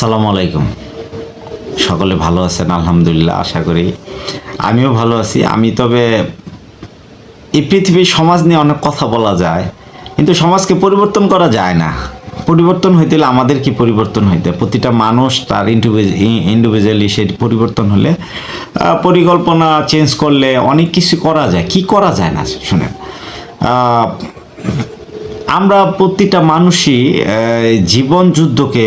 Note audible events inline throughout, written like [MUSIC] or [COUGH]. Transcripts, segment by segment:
আসসালামু আলাইকুম। সকলে ভালো আছেন, আলহামদুলিল্লাহ, আশা করি। আমিও ভালো আছি। আমি তবে এই পৃথিবীর সমাজ নিয়ে অনেক কথা বলা যায়, কিন্তু সমাজকে পরিবর্তন করা যায় না। পরিবর্তন হইতে হলে আমাদের কি পরিবর্তন হইতে প্রতিটা মানুষ তার ইন্ডিভিজুয়ালি সে পরিবর্তন হলে পরিকল্পনা চেঞ্জ করলে অনেক কিছু করা যায়। কি করা যায় না? শুনেন আমরা প্রতিটা মানুষই জীবন যুদ্ধকে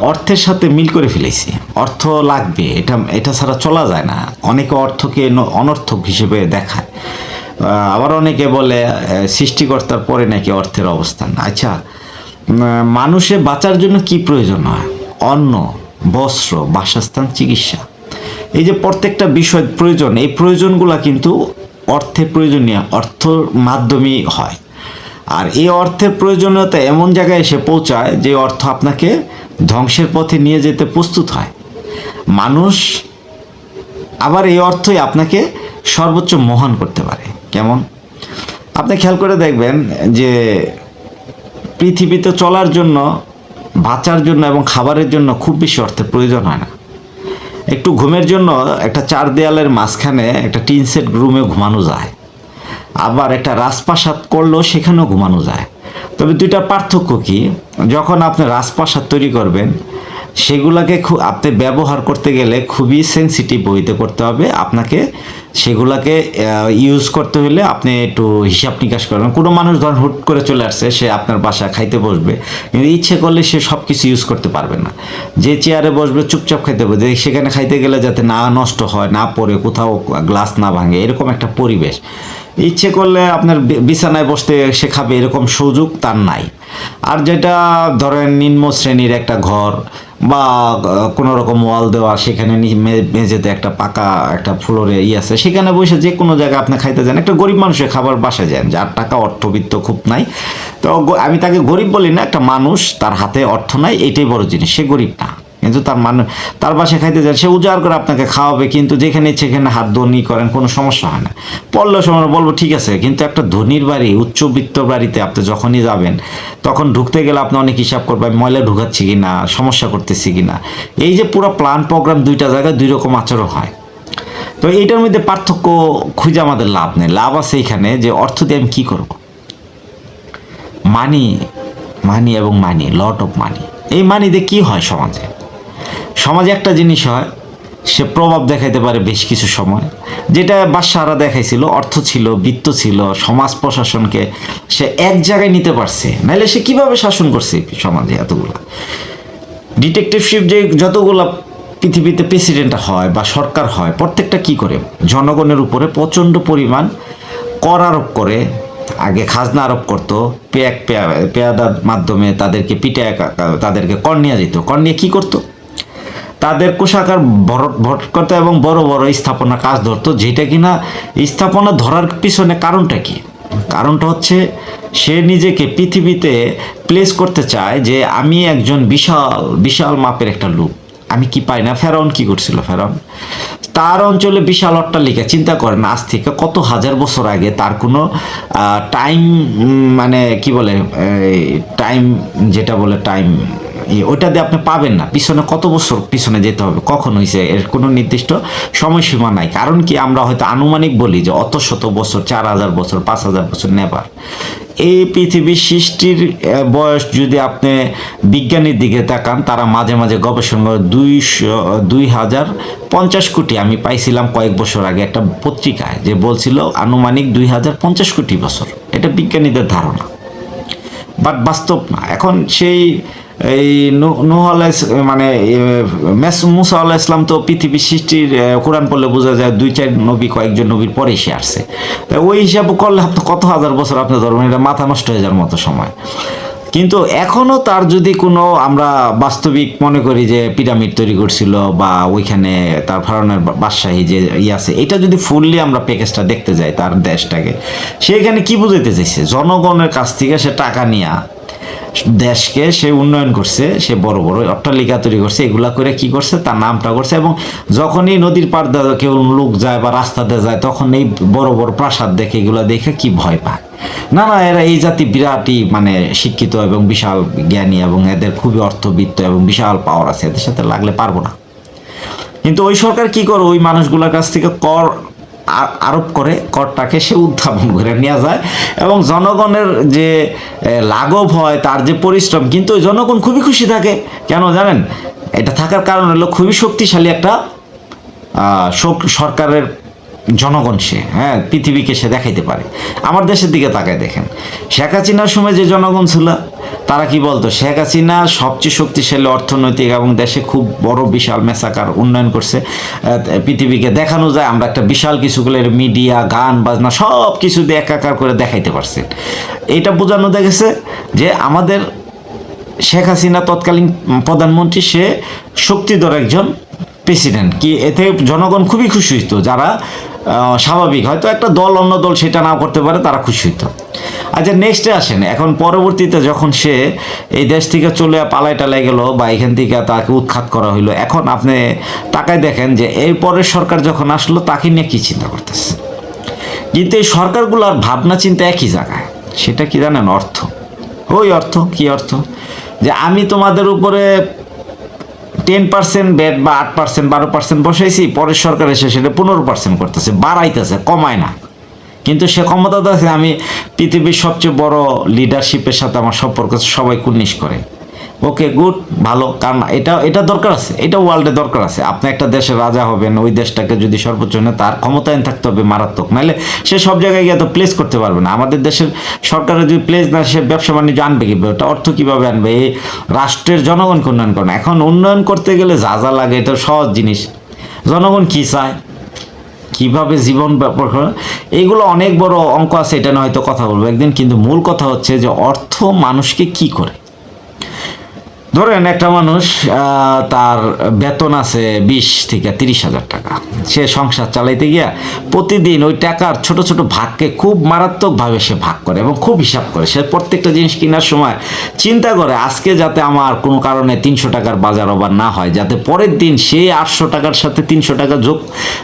অর্থের সাথে মিল করে ফেলেছি। অর্থ লাগবে, এটা এটা ছাড়া চলা যায় না। অনেকে অর্থকে অনর্থক হিসেবে দেখায়। আবার অনেকে বলে সৃষ্টিকর্তার পরে নাকি অর্থের অবস্থান। আচ্ছা মানুষে বাঁচার জন্য কি প্রয়োজন হয়? অন্ন, বস্ত্র, বাসস্থান, চিকিৎসা। এই যে প্রত্যেকটা বিষয় প্রয়োজন, এই প্রয়োজনগুলা কিন্তু অর্থের প্রয়োজনীয় অর্থ মাধ্যমেই হয়। আর এই অর্থের প্রয়োজনীয়তা এমন জায়গায় এসে পৌঁছায় যে অর্থ আপনাকে ধ্বংসের পথে নিয়ে যেতে প্রস্তুত হয়। মানুষ আবার এই অর্থই আপনাকে সর্বোচ্চ মহান করতে পারে। কেমন? আপনি খেয়াল করে দেখবেন যে পৃথিবীতে চলার জন্য, বাঁচার জন্য এবং খাবারের জন্য খুব বেশি অর্থের প্রয়োজন হয় না। একটু ঘুমের জন্য একটা চার দেয়ালের মাঝখানে একটা টিন সেট রুমে ঘুমানো যায়। আবার একটা রাজপ্রাসাদ করলেও সেখানেও ঘুমানো যায়। তবে দুইটা পার্থক্য কি? যখন আপনি রাজপ্রাসাদ তৈরি করবেন, সেগুলাকে খু- আপনি ব্যবহার করতে গেলে খুবই সেন্সিটিভ বইতে করতে হবে। আপনাকে সেগুলাকে ইউজ করতে হলে আপনি একটু হিসাব নিকাশ করবেন কোনো মানুষ ধরেন হুট করে চলে আসছে, সে আপনার বাসা খাইতে বসবে, কিন্তু ইচ্ছে করলে সে সব কিছু ইউজ করতে পারবে না। যে চেয়ারে বসবে, চুপচাপ খাইতে বসবে সেখানে খাইতে গেলে যাতে না নষ্ট হয়, না পড়ে, কোথাও গ্লাস না ভাঙে, এরকম একটা পরিবেশ। ইচ্ছে করলে আপনার বিছানায় বসতে সে খাবে এরকম সুযোগ তার নাই। আর যেটা ধরেন নিম্ন শ্রেণির একটা ঘর বা কোনো রকম ওয়াল দেওয়া, সেখানে মেঝেতে একটা পাকা একটা ফ্লোরে ই আছে, সেখানে বসে যে কোনো জায়গায় আপনি খাইতে যান। একটা গরিব মানুষের খাবার বাসায় যান, যার টাকা অর্থবিত্ত খুব নাই। তো আমি তাকে গরিব বলি না, একটা মানুষ তার হাতে অর্থ নাই, এটাই বড় জিনিস, সে গরিব না। কিন্তু তার মানে তার বাসায় খাইতে যান, সে উজাড় করে আপনাকে খাওয়াবে, কিন্তু যেখানে সেখানে হাত ধনি করেন, কোনো সমস্যা হয় না। পড়লেও সময় বলব ঠিক আছে, কিন্তু একটা ধনির বাড়ি, উচ্চবিত্ত বাড়িতে আপনি যখনই যাবেন, তখন ঢুকতে গেলে আপনি অনেক হিসাব করবেন ময়লা ঢুকাচ্ছি কি না সমস্যা করতেছি কি না এই যে পুরো প্ল্যান প্রোগ্রাম দুইটা জায়গায় দুই রকম আচরণ হয়। তো এইটার মধ্যে পার্থক্য খুঁজে আমাদের লাভ নেই। লাভ আছে এখানে যে অর্থ দিয়ে আমি কী করব? মানি মানি এবং মানি লট অফ মানি এই মানি দিয়ে কী হয় সমাজে? সমাজে একটা জিনিস হয়, সে প্রভাব দেখাইতে পারে বেশ কিছু সময়। যেটা বাদশাহরা দেখাইছিল, অর্থ ছিল, বৃত্ত ছিল, সমাজ প্রশাসনকে সে এক জায়গায় নিতে পারছে। নাহলে সে কীভাবে শাসন করছে সমাজে এতগুলো? ডিটেকটিভশিপ যে যতগুলো পৃথিবীতে প্রেসিডেন্ট হয় বা সরকার হয়, প্রত্যেকটা কি করে? জনগণের উপরে প্রচণ্ড পরিমাণ কর আরোপ করে, আগে খাজনা আরোপ করতো, পেয়াক পেয়া- পেয়াদার মাধ্যমে তাদেরকে পিটে তাদেরকে কর নিয়ে যেত কর নিয়ে কী করতো? তাদের কোষাগার ভরট ভরট এবং বড় বড় স্থাপনা কাজ ধরতো, যেটা কিনা স্থাপনা ধরার পিছনে কারণটা কি? কারণটা হচ্ছে সে নিজেকে পৃথিবীতে প্লেস করতে চায় যে আমি একজন বিশাল বিশাল মাপের একটা লোক। আমি কি পাই না? ফেরাউন কি করছিল ফেরাউন? তার অঞ্চলে বিশাল অট্টালিকা, চিন্তা করেন আজ থেকে কত হাজার বছর আগে তার কোনো টাইম মানে কি বলে টাইম যেটা বলে টাইম ওইটা দিয়ে আপনি পাবেন না। পিছনে কত বছর পিছনে যেতে হবে? কখন হয়েছে এর কোনো নির্দিষ্ট সময়সীমা নাই। কারণ কি, আমরা হয়তো আনুমানিক বলি যে অত শত বছর, চার হাজার বছর, পাঁচ হাজার বছর নেবার এই পৃথিবীর সৃষ্টির বয়স যদি আপনি বিজ্ঞানীর দিকে তাকান, তারা মাঝে মাঝে গবেষণা দুইশো, দুই হাজার পঞ্চাশ কোটি, আমি পাইছিলাম কয়েক বছর আগে একটা পত্রিকায়, যে বলছিল আনুমানিক দুই হাজার পঞ্চাশ কোটি বছর। এটা বিজ্ঞানীদের ধারণা। বাট বাস্তব না। এখন সেই এই নূহ ইস- মানে মেস- আল্লাহ ইসলাম তো পৃথিবীর সৃষ্টির কোরআন পড়লে বোঝা যায় দুই চার নবী, কয়েকজন নবীর পরে এসে আসছে। তা ওই হিসাব করলে আপনি কত হাজার বছর আপনি ধরবেন এটা মাথা নষ্ট হয়ে যাওয়ার মতো সময়। কিন্তু এখনও তার যদি কোনো আমরা বাস্তবিক মনে করি যে পিরামিড তৈরি করছিল বা ওইখানে তার ফারনের বাদশাহী যে ইয়ে আছে, এটা যদি ফুললি আমরা প্যাকেজটা দেখতে যাই তার দেশটাকে সেখানে কি বুঝাইতে চাইছে? জনগণের কাছ থেকে সে টাকা নিয়ে দেশকে সে উন্নয়ন করছে, সে বড় বড় অট্টালিকা তৈরি করছে, এগুলা করে কি করছে, তার নামটা করছে এবং যখনই নদীর পার কেউ লোক যায় বা রাস্তাতে যায়, তখন এই বড় বড় প্রাসাদ দেখে, এগুলা দেখে কি ভয় পায়? না না, এরা এই জাতি বিরাটই মানে শিক্ষিত এবং বিশাল জ্ঞানী এবং এদের খুবই অর্থবিত্ত এবং বিশাল পাওয়ার আছে, এদের সাথে লাগলে পারব না। কিন্তু ওই সরকার কি করে? ওই মানুষগুলোর কাছ থেকে কর আরোপ করে করটাকে সে উত্থাপন করে নেওয়া যায়। এবং জনগণের যে লাঘব হয়, তার যে পরিশ্রম, কিন্তু জনগণ খুবই খুশি থাকে। কেন জানেন? এটা থাকার কারণ হলো খুবই শক্তিশালী একটা সরকারের জনগণ সে হ্যাঁ পৃথিবীকে সে দেখাইতে পারে। আমার দেশের দিকে তাকায় দেখেন। শেখ হাসিনার সময় যে জনগণ ছিল তারা কি বলতো, শেখ হাসিনা সবচেয়ে শক্তিশালী অর্থনৈতিক এবং দেশে খুব বড় বিশাল মেসাকার উন্নয়ন করছে। পৃথিবীকে দেখানো যায়, আমরা একটা বিশাল কিছুগুলো মিডিয়া, গান, বাজনা সব কিছু দিয়ে একাকার করে দেখাইতে পারছেন এটা বোঝানো গেছে যে আমাদের শেখ হাসিনা তৎকালীন প্রধানমন্ত্রী, সে শক্তিধর একজন প্রেসিডেন্ট। কি এতে জনগণ খুবই খুশি হইতো, যারা স্বাভাবিক। হয়তো একটা দল অন্য দল সেটা নাও করতে পারে, তারা খুশি হইতো। আচ্ছা নেক্সটে আসেন। এখন পরবর্তীতে যখন সে এই দেশ থেকে চলে পালাই টালাই গেল বা এখান থেকে তাকে উৎখাত করা হইল, এখন আপনি তাকায় দেখেন যে এই পরের সরকার যখন আসলো, তাকে নিয়ে কী চিন্তা করতেছে? কিন্তু এই সরকারগুলোর ভাবনা চিন্তা একই জায়গায়। সেটা কি জানেন? অর্থ। ওই অর্থ, কি অর্থ? যে আমি তোমাদের উপরে টেন পার্সেন্ট ব্যাট বা আট পার্সেন্ট বারো পার্সেন্ট বসাইছি, পরের সরকার এসে সেটা পনেরো পার্সেন্ট করতেছে, বাড়াইতেছে, কমায় না। কিন্তু সে ক্ষমতা আছে আমি পৃথিবীর সবচেয়ে বড় লিডারশিপের সাথে আমার সম্পর্ক সবাই কুর্নিশ করে। ওকে গুড ভালো। কারণ এটা এটা দরকার আছে, এটা ওয়ার্ল্ডে দরকার আছে। আপনি একটা দেশের রাজা হবেন, ওই দেশটাকে যদি সর্বোচ্চ নেয় তার ক্ষমতায়ন থাকতে হবে মারাত্মক। নাহলে সে সব জায়গায় গিয়ে তো প্লেস করতে পারবে না। আমাদের দেশের সরকারের যদি প্লেস না, সে ব্যবসা বাণিজ্য আনবে কীভাবে? ওটা অর্থ কীভাবে আনবে? এই রাষ্ট্রের জনগণকে উন্নয়ন করে না। এখন উন্নয়ন করতে গেলে যা যা লাগে, এটা সহজ জিনিস। জনগণ কী চায়? কীভাবে জীবন ব্যাপার করে এইগুলো অনেক বড় অঙ্ক আছে, এটা না হয়তো কথা বলব একদিন। কিন্তু মূল কথা হচ্ছে যে অর্থ মানুষকে কি করে? ধরেন একটা মানুষ তার বেতন আছে বিশ থেকে তিরিশ হাজার টাকা। সে সংসার চালাইতে গিয়া প্রতিদিন ওই টাকার ছোট ছোট ভাগকে খুব মারাত্মকভাবে সে ভাগ করে এবং খুব হিসাব করে। সে প্রত্যেকটা জিনিস কেনার সময় চিন্তা করে, আজকে যাতে আমার কোনো কারণে তিনশো টাকার বাজার ওভার না হয়, যাতে পরের দিন সেই আটশো টাকার সাথে তিনশো টাকা যোগ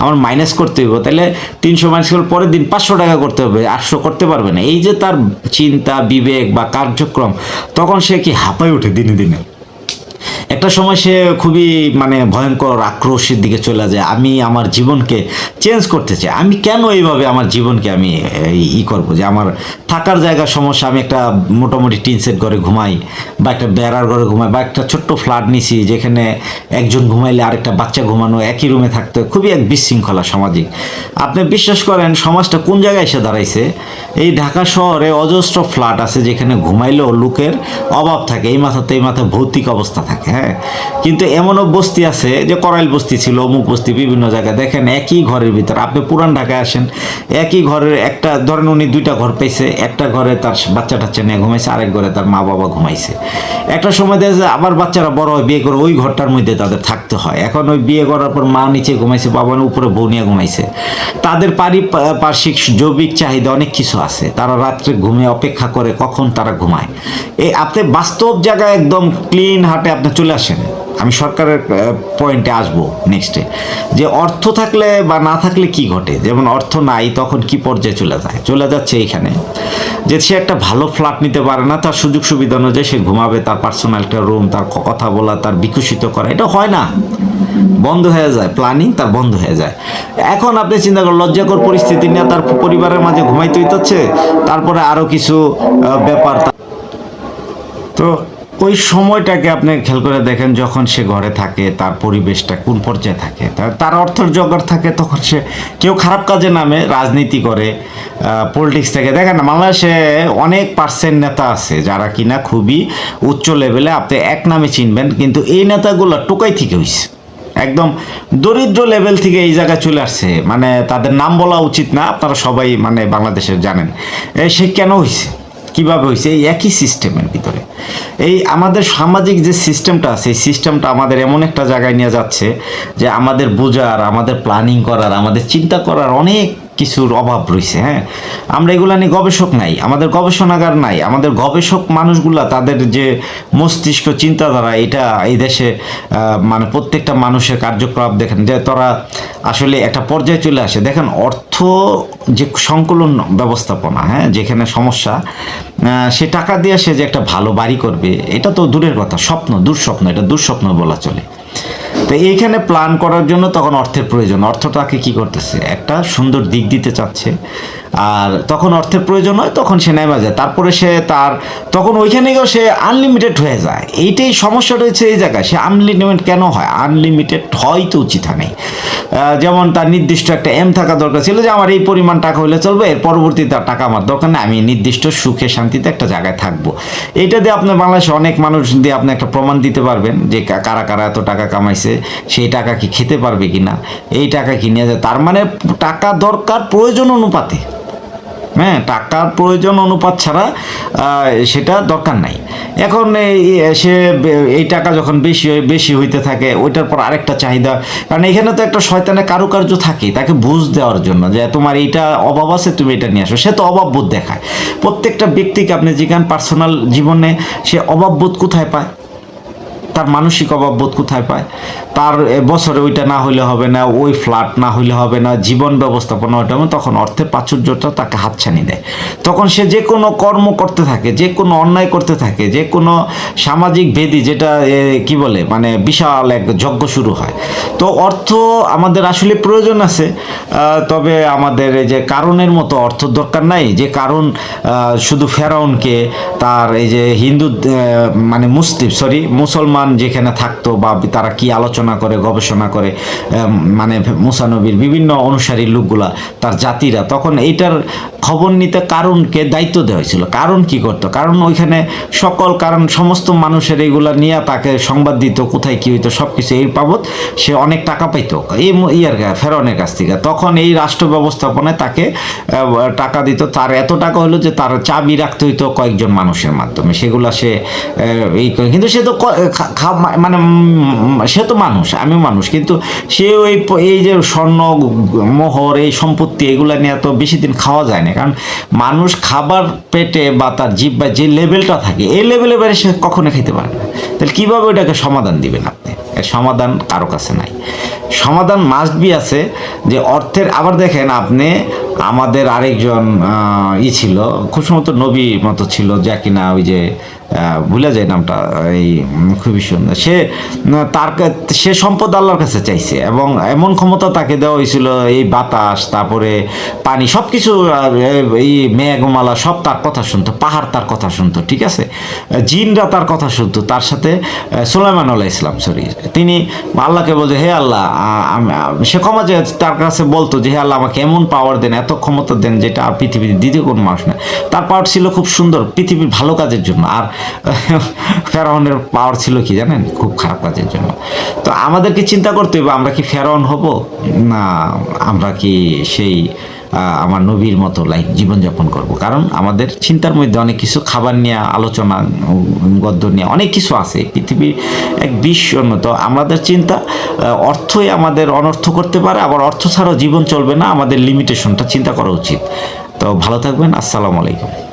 আমার মাইনাস করতে হবে তাহলে তিনশো মাইনাস করে পরের দিন পাঁচশো টাকা করতে হবে, আটশো করতে পারবে না। এই যে তার চিন্তা, বিবেক বা কার্যক্রম, তখন সে কি হাঁপায় ওঠে দিনে দিনে? একটা সময় সে খুবই মানে ভয়ঙ্কর আক্রোশের দিকে চলে যায়। আমি আমার জীবনকে চেঞ্জ করতে চাই। আমি কেন এইভাবে আমার জীবনকে আমি ই করব? যে আমার থাকার জায়গার সমস্যা, আমি একটা মোটামুটি টিন সেট ঘরে ঘুমাই বা একটা বেড়ার ঘরে ঘুমাই বা একটা ছোট্ট ফ্ল্যাট নিছি যেখানে একজন ঘুমাইলে আরেকটা বাচ্চা ঘুমানো একই রুমে থাকতে খুবই এক বিশৃঙ্খলা সামাজিক। আপনি বিশ্বাস করেন, সমাজটা কোন জায়গায় এসে দাঁড়াইছে? এই ঢাকা শহরে অজস্র ফ্ল্যাট আছে যেখানে ঘুমাইলেও লোকের অভাব থাকে। এই মাথাতে এই মাথায় ভৌতিক অবস্থা থাকে হ্যাঁ? কিন্তু এমনও বস্তি আছে যে করাইল বস্তি ছিল, অমুক বস্তি বিভিন্ন জায়গায়। দেখেন একই ঘরের ভিতর, আপনি পুরান ঢাকায় আসেন, একই ঘরের একটা, ধরেন উনি দুইটা ঘর পেয়েছে একটা ঘরে তার বাচ্চা টাচ্চা নিয়ে ঘুমাইছে, আরেক ঘরে তার মা বাবা ঘুমাইছে। একটা সময় দেখা যায় আবার বাচ্চারা বড় বিয়ে করে ওই ঘরটার মধ্যে তাদের থাকতে হয়। এখন ওই বিয়ে করার পর মা নিচে ঘুমাইছে, বাবা উপরে বউ নিয়ে ঘুমাইছে। তাদের পারিপার্শ্বিক জৈবিক চাহিদা অনেক কিছু আছে। তারা রাত্রে ঘুমে অপেক্ষা করে কখন তারা ঘুমায়। এই আপনি বাস্তব জায়গায় একদম ক্লিন হাটে আপনি চলে আসেন। আমি সরকারের পয়েন্টে আসব নেক্সটে যে অর্থ থাকলে বা না থাকলে কি ঘটে? যেমন অর্থ নাই, তখন কি পর্যায়ে চলে যায়? চলে যাচ্ছে এইখানে। যে সে একটা ভালো ফ্ল্যাট নিতে পারে না, তার সুযোগ সুবিধা অনুযায়ী সে ঘুমাবে, তার পার্সোনাল একটা রুম তার কথা বলা, তার বিকশিত করা, এটা হয় না। বন্ধ হয়ে যায় প্ল্যানিং তার বন্ধ হয়ে যায়। এখন আপনি চিন্তা করেন, লজ্জাকর পরিস্থিতি নিয়ে তার পরিবারের মাঝে ঘুমাইতে হচ্ছে, তারপরে আরও কিছু ব্যাপার তো ওই সময়টাকে আপনি খেয়াল করে দেখেন যখন সে ঘরে থাকে, তার পরিবেশটা কোন পর্যায়ে থাকে। তার অর্থের জোগাড় থাকে, তখন সে কেউ খারাপ কাজে নামে, রাজনীতি করে পলিটিক্স থেকে। দেখেন বাংলাদেশে অনেক পার্সেন্ট নেতা আছে যারা কিনা খুবই উচ্চ লেভেলে আপনি এক নামে চিনবেন, কিন্তু এই নেতাগুলো টোকাই থেকে হইছে। একদম দরিদ্র লেভেল থেকে এই জায়গায় চলে আসছে। মানে তাদের নাম বলা উচিত না, আপনারা সবাই মানে বাংলাদেশের জানেন। সে কেন হয়েছে কীভাবে হয়েছে? এই একই সিস্টেমের ভিতরে। এই আমাদের সামাজিক যে সিস্টেমটা আছে, এই সিস্টেমটা আমাদের এমন একটা জায়গায় নিয়ে যাচ্ছে যে আমাদের বোঝার, আমাদের প্ল্যানিং করার, আমাদের চিন্তা করার অনেক কিছুর অভাব রয়েছে হ্যাঁ? আমরা এগুলা নিয়ে গবেষক নাই, আমাদের গবেষণাগার নাই, আমাদের গবেষক মানুষগুলা তাদের যে মস্তিষ্ক চিন্তাধারা, এটা এই দেশে মানে প্রত্যেকটা মানুষের কার্যকলাপ দেখেন, যে তারা আসলে একটা পর্যায়ে চলে আসে। দেখেন, অর্থ যে সংকলন ব্যবস্থাপনা হ্যাঁ যেখানে সমস্যা সে টাকা দিয়ে সে যে একটা ভালো বাড়ি করবে, এটা তো দূরের কথা, স্বপ্ন, দুঃস্বপ্ন, এটা দুঃস্বপ্ন বলা চলে। তো এইখানে প্ল্যান করার জন্য তখন অর্থের প্রয়োজন। অর্থটাকে কি করতেছে? একটা সুন্দর দিক দিতে চাচ্ছে। আর তখন অর্থের প্রয়োজন হয়, তখন সে নেমে যায়। তারপরে সে তার তখন ওইখানে গিয়েও সে আনলিমিটেড হয়ে যায়। এইটাই সমস্যা রয়েছে এই জায়গায়। সে আনলিমিটেড কেন হয়? আনলিমিটেড হয় তো উচিত নাই। যেমন তার নির্দিষ্ট একটা এম থাকা দরকার ছিল যে আমার এই পরিমাণ টাকা হলে চলবে, এর পরবর্তীতে আর টাকা আমার দরকার নেই, আমি নির্দিষ্ট সুখে শান্তিতে একটা জায়গায় থাকব। এইটা দিয়ে আপনার বাংলাদেশে অনেক মানুষ দিয়ে আপনি একটা প্রমাণ দিতে পারবেন যে কারা কারা এত টাকা কামাইছে, সেই টাকা কি খেতে পারবে কিনা, এই টাকা কি নিয়ে যায়। তার মানে টাকা দরকার প্রয়োজন অনুপাতে। হ্যাঁ টাকার প্রয়োজন অনুপাত ছাড়া সেটা দরকার নাই। এখন সে, এই টাকা যখন বেশি বেশি হইতে থাকে, ওইটার পর আরেকটা চাহিদা। কারণ এখানে তো একটা শয়তানের কারুকার্য থাকে তাকে বুঝ দেওয়ার জন্য যে তোমার এইটা অভাব আছে, তুমি এটা নিয়ে আসো। সে তো অভাব বোধ দেখায়। প্রত্যেকটা ব্যক্তিকে আপনি জিজ্ঞান পার্সোনাল জীবনে, সে অভাব বোধ কোথায় পায়? তার মানসিক অভাববোধ কোথায় পায়? তার বছরে ওইটা না হইলে হবে না, ওই ফ্ল্যাট না হইলে হবে না, জীবন ব্যবস্থাপনা ওইটা তখন অর্থের প্রাচুর্যটা তাকে হাতছানি দেয়। তখন সে যে কোনো কর্ম করতে থাকে, যে কোনো অন্যায় করতে থাকে, যে কোনো সামাজিক বেদি যেটা কি বলে মানে বিশাল এক যজ্ঞ শুরু হয়। তো অর্থ আমাদের আসলে প্রয়োজন আছে তবে আমাদের এই যে কারণের মতো অর্থ দরকার নাই, যে কারণ শুধু ফেরাউনকে, তার এই যে হিন্দু মানে মুসলিম সরি মুসলমান যেখানে থাকতো বা তারা কি আলোচনা করে, গবেষণা করে মানে মুসানবীর বিভিন্ন অনুসারী লোকগুলা, তার জাতিরা, তখন এইটার খবর নিতে কারণকে দায়িত্ব দেওয়া হয়েছিল। কারণ কি করতো? কারণ ওইখানে সকল, কারণ সমস্ত মানুষের এইগুলা নিয়ে তাকে সংবাদ দিত, কোথায় কী হইতো সব কিছু এই বাবদ সে অনেক টাকা পাইতো। এই ইয়ার ফেরনের কাছ থেকে। তখন এই রাষ্ট্র ব্যবস্থাপনায় তাকে টাকা দিত। তার এত টাকা হলো যে তার চাবি রাখতে হইতো কয়েকজন মানুষের মাধ্যমে। সেগুলা সে এই কিন্তু সে তো মানে সে তো মানুষ, আমিও মানুষ, কিন্তু সে ওই এই যে স্বর্ণ, মোহর, এই সম্পত্তি, এগুলো নিয়ে তো বেশি দিন খাওয়া যায় না। কারণ মানুষ খাবার পেটে বা তার জিব্বায় যে লেভেলটা থাকে, এই লেভেলে বাইরে সে কখনো খেতে পারে না। তাহলে কীভাবে ওইটাকে সমাধান দিবেন আপনি? এর সমাধান কারও কাছে নাই। সমাধান মাস্ট বি আছে যে অর্থের, আবার দেখেন আপনি আমাদের আরেকজন ই ছিল খুব সম্ভবত নবী মতো ছিল, যা কিনা ওই যে ভুলে যায় নামটা, এই খুবই সুন্দর। সে তার সে সম্পদ আল্লাহর কাছে চাইছে এবং এমন ক্ষমতা তাকে দেওয়া হয়েছিল, এই বাতাস, তারপরে পানি সব কিছু এই মেঘমালা সব তার কথা শুনতো, পাহাড় তার কথা শুনতো, ঠিক আছে? জিনরা তার কথা শুনতো, তার সাথে সুলাইমান আল্লাহ ইসলাম সরি, তিনি আল্লাহকে বলছে হে আল্লাহ সে ক্ষমা যে তার কাছে বলতো যে, হে আল্লাহ, আমাকে এমন পাওয়ার দেন, এত ক্ষমতা দেন যেটা পৃথিবীর দ্বিতীয় কোনো মানুষ না। তার পাওয়ার ছিল খুব সুন্দর, পৃথিবীর ভালো কাজের জন্য। আর [LAUGHS] ফেরাউনের পাওয়ার ছিল কি জানেন? খুব খারাপ কাজের জন্য। তো আমাদেরকে চিন্তা করতে হবে আমরা কি ফেরাউন হব? না, আমরা কি সেই আমার নবীর মতো লাইফ জীবনযাপন করব। কারণ আমাদের চিন্তার মধ্যে অনেক কিছু, খাবার নিয়ে আলোচনা, গদ্য নিয়ে অনেক কিছু আছে। পৃথিবীর এক বিশ্ব উন্নত আমাদের চিন্তা অর্থই আমাদের অনর্থ করতে পারে, আবার অর্থ ছাড়াও জীবন চলবে না, আমাদের লিমিটেশনটা চিন্তা করা উচিত। তো ভালো থাকবেন, আসসালামু আলাইকুম।